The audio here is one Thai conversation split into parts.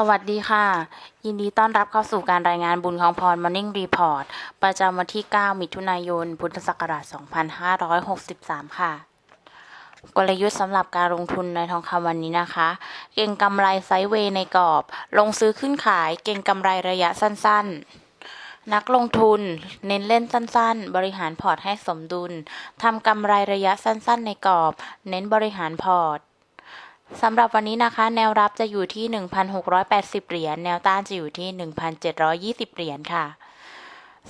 สวัสดีค่ะ ยินดีต้อนรับเข้าสู่การรายงานบุญของพร Morning Report ประจำวันที่ 9 มิถุนายน พุทธศักราช 2563 ค่ะ กลยุทธ์สำหรับการลงทุนในทองคำวันนี้นะคะ เก่งกำไรไซด์เวย์ในกรอบ ลงซื้อขึ้นขายเก่งกำไรระยะสั้น ๆ นักลงทุน เน้นเล่นสั้น ๆ บริหารพอร์ตให้สมดุลทำกำไรระยะสั้น ๆ ในกรอบ เน้นบริหารพอร์ต สำหรับวันนี้นะคะ แนวรับจะอยู่ที่ 1,680 เหรียญ แนวต้านจะอยู่ที่ 1,720 เหรียญค่ะ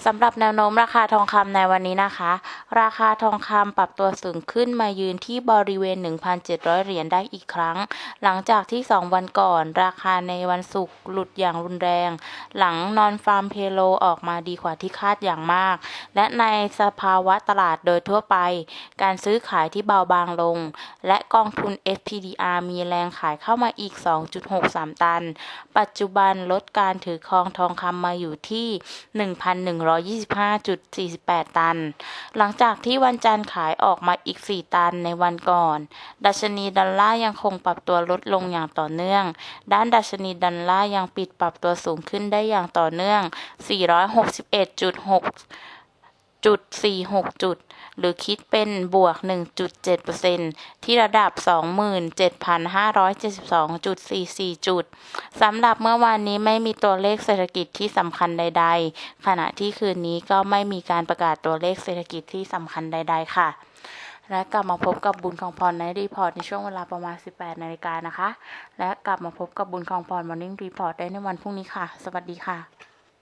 สำหรับแนวโน้มราคาทองคำในวันนี้นะคะ ราคาทองคำปรับตัวสูงขึ้นมายืนที่บริเวณ 1,700 เหรียญได้อีกครั้ง หลังจากที่ 2 วันก่อน ราคาในวันศุกร์หลุดอย่างรุนแรง หลังนอนฟาร์มเพโลออกมาดีกว่าที่คาดอย่างมาก และในสภาวะตลาดโดยทั่วไป การซื้อขายที่เบาบางลง และกองทุน SPDR มีแรงขายเข้ามาอีก 2.63 ตัน ปัจจุบันลดการถือครองทองคำมาอยู่ที่ 1,100 125.48 ตัน หลังจากที่วันจันทร์ขายออกมาอีก 4 ตันในวันก่อน ดัชนีดอลลาร์ยังคงปรับตัวลดลงอย่างต่อเนื่อง ด้านดัชนีดอลลาร์ยังปิดปรับตัวสูงขึ้นได้อย่างต่อเนื่อง 461.6 จุด46 จุด หรือคิดเป็นบวก 1.7%ที่ระดับ 27,572.44 จุด สำหรับเมื่อวานนี้ไม่มีตัวเลขเศรษฐกิจที่สำคัญใด ๆ ขณะที่คืนนี้ก็ไม่มีการประกาศตัวเลขเศรษฐกิจที่สำคัญใด ๆ ค่ะ และกลับมาพบกับบุญของพรในรีพอร์ตในช่วงเวลาประมาณ 18 นาฬิกานะคะ และกลับมาพบกับบุญของพร Morning Report ได้ในวันพรุ่งนี้ค่ะ สวัสดีค่ะ